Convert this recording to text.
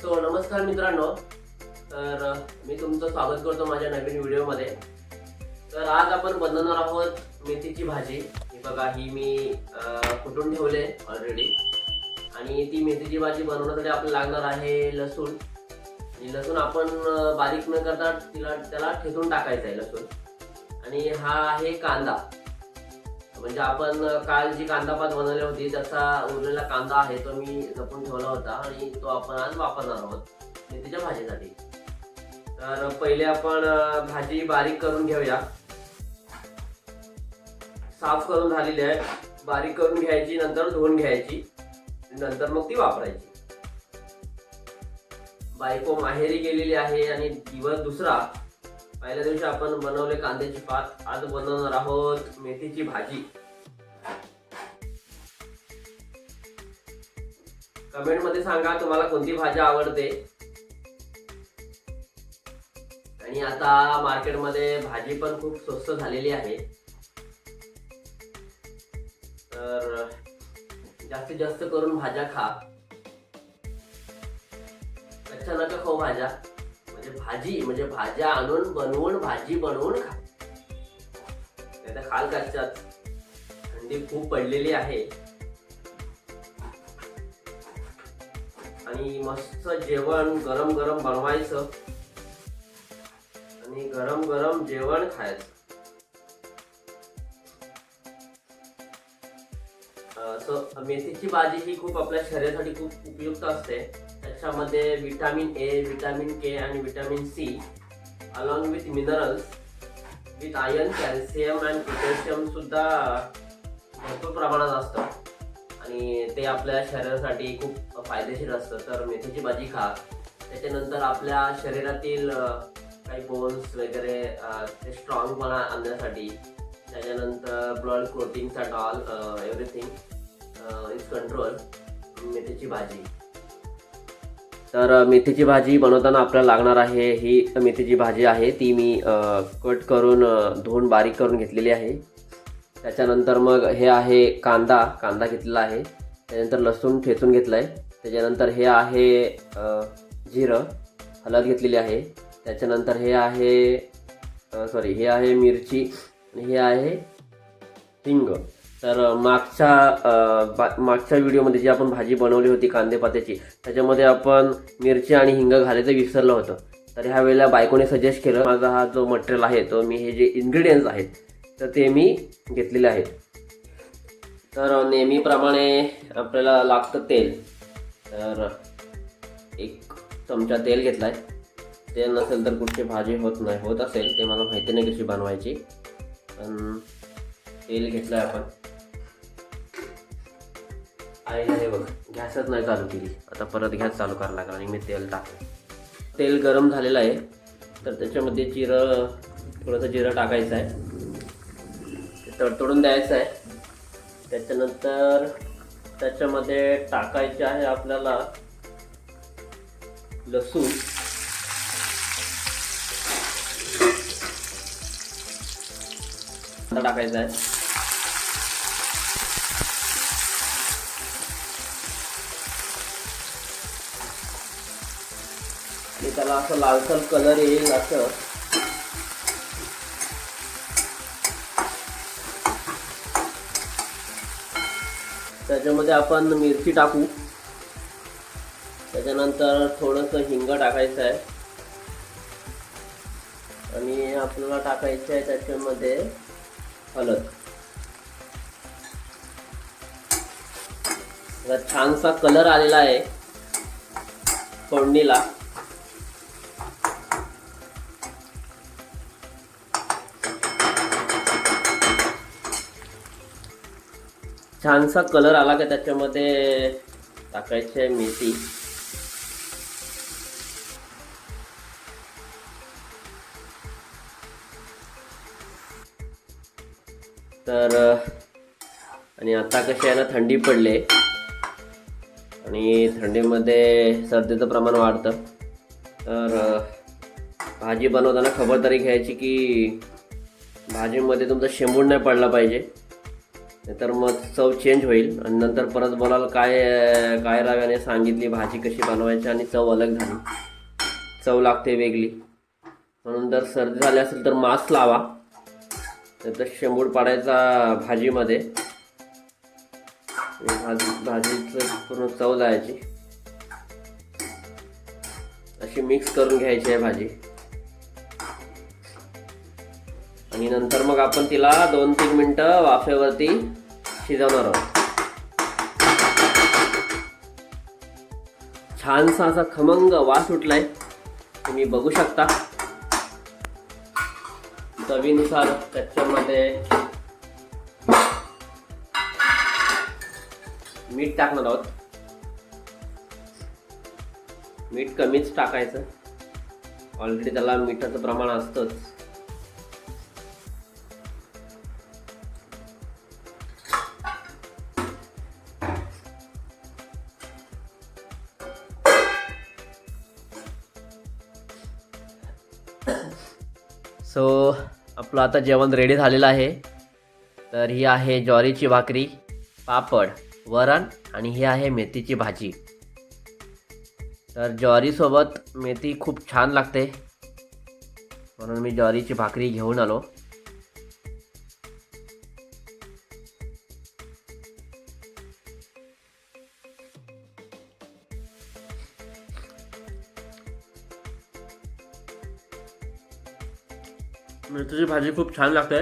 So नमस्कार मित्रांनो. तर मी तुमचं स्वागत करतो माझ्या नवीन व्हिडिओमध्ये. तर आज आपण बनवणार आहोत मेथीची भाजी. ही बघा ही मी अ, कुटून ठेवले ऑलरेडी आणि ती मेथीची भाजी बनवण्यासाठी आपल्याला लागणार आहे लसूण. आणि लसूण आपण बारीक न करता तिला त्याला ठेचून टाकायचं आहे लसूण. आणि हा आहे कांदा. म्हणजे आपण काल जी कांदा पात बनवली होती त्याचा उरलेला कांदा आहे तो मी जपून ठेवला होता आणि तो आपण आज वापरणार आहोत. मेथीच्या भाजीसाठी. तर पहिले आपण भाजी बारीक करून घेऊया. साफ करून झालेली आहे. बारीक करून घ्यायची नंतर धुवून घ्यायची नंतर मग ती वापरायची. बायको माहेरी गेलेली आहे आणि दिवस दुसरा. पहिल्या दिवशी आपण बनवले कांद्याची पात. आज बनवणार आहोत मेथीची भाजी. कमेंटमध्ये सांगा तुम्हाला कोणती भाजी आवडते. आणि आता मार्केटमध्ये भाजी पण खूप स्वस्त झालेली आहे. तर जास्तीत जास्त करून भाज्या खा. कच्च्या नका खाऊ भाज्या. म्हणजे भाजी म्हणजे भाज्या आणून बनवून भाजी बनवून खा. नाही तर खाल कच्च्यात थंडी खूप पडलेली आहे. आणि मस्त जेवण गरम गरम बनवायचं. आणि गरम गरम जेवण खायचं. मेथीची भाजी ही खूप आपल्या शरीरासाठी खूप उपयुक्त असते. त्याच्यामध्ये विटामिन ए विटामिन के आणि vitamin C along with minerals with iron calcium and potassium सुद्धा भरपूर प्रमाणात असतं. आणि ते आपल्या शरीरासाठी खूप फायदेशीर असतं. तर मेथीची भाजी खा. त्याच्यानंतर आपल्या शरीरातील काही बोन्स वगैरे ते स्ट्रॉंगपणा आणण्यासाठी त्याच्यानंतर ब्लड क्लोटिंग डॉल एव्हरीथिंग इज कंट्रोल मेथीची भाजी. तर मेथीची भाजी बनवताना आपल्याला लागणार आहे ही मेथीची भाजी आहे. ती मी कट करून धुवून बारीक करून घेतलेली आहे. त्याच्यानंतर मग हे आहे कांदा कांदा घेतलेला आहे. त्याच्यानंतर लसूण ठेचून घेतलं आहे त्याच्यानंतर हे आहे जिरं हळद घेतलेली आहे. त्याच्यानंतर हे आहे सॉरी हे आहे मिरची आणि हे आहे हिंग. तर मागच्या बा- मागच्या व्हिडिओमध्ये जी आपण भाजी बनवली होती कांदेपात्याची त्याच्यामध्ये आपण मिरची आणि हिंग घालायचं विसरलं होतं. तर ह्या वेळेला बायकोने सजेस्ट केलं माझा हा जो मटेरियल आहे तो मी हे जे इन्ग्रेडियंट्स आहेत तर ते मी घेतलेले आहेत. तर नेहमीप्रमाणे आपल्याला लागतं तेल. तर एक चमचा तेल घेतला आहे तेल नसेल तर कुठची भाजी होत नाही होत असेल ते मला माहिती नाही कशी बनवायची. पण तेल घेतलं आहे आपण. आईला हे बघ गॅसच नाही चालू केली. आता परत गॅस चालू करायला लागला आणि मी तेल टाकलं. तेल गरम झालेलं आहे तर त्याच्यामध्ये जिरं थोडंसं जिरं टाकायचं आहे. ते तडतडून द्यायचं आहे. त्याच्यानंतर त्याच्यामध्ये टाकायचे आहे आपल्याला लसूण. टाकायचं आहे. की त्याला असं लालसर कलर येईल असं. त्याच्यामध्ये आपण मिरची टाकू. त्याच्यानंतर थोडंसं हिंग टाकायचं आहे. आणि आपल्याला टाकायचं आहे त्याच्यामध्ये हळद. छानसा कलर आलेला आहे. फोडणीला. छानसा कलर आला का त्याच्यामध्ये? टाकायचे मेथी. तर आणि आता कशी आहे ना थंडी पडले. आणि थंडीमध्ये सर्दीचं प्रमाण वाढतं. तर भाजी बनवताना खबरदारी घ्यायची की भाजीमध्ये तुमचा शेंबूड नाही पडला पाहिजे. तर मग चव चेंज होईल. आणि नंतर परत बोलाल काय काय राव्याने सांगितली भाजी कशी बनवायची आणि चव अलग झाली. चव लागते वेगळी. म्हणून जर सर्दी झाली असेल तर मास्क लावा. तर शेंबूड पाडायचा भाजीमध्ये. भाजी भाजीचं पूर्ण चव जायची. अशी मिक्स करून घ्यायची आहे भाजी. आणि नंतर मग आपण तिला दोन तीन मिनटं वाफेवरती शिजवणार आहोत छानसा असा खमंग वास सुटलाय तुम्ही बघू शकता चवीनुसार त्याच्यामध्ये मीठ टाकणार आहोत मीठ कमीच टाकायचं ऑलरेडी त्याला मिठाचं प्रमाण असतंच सो आपलं आता जेवण रेडी झालेलं आहे. तर ही आहे ज्वारीची भाकरी पापड वरण आणि ही आहे मेथीची भाजी. तर ज्वारीसोबत मेथी खूप छान लागते. म्हणून मी ज्वारीची भाकरी घेऊन आलो. मेथीची भाजी खूप छान लागते.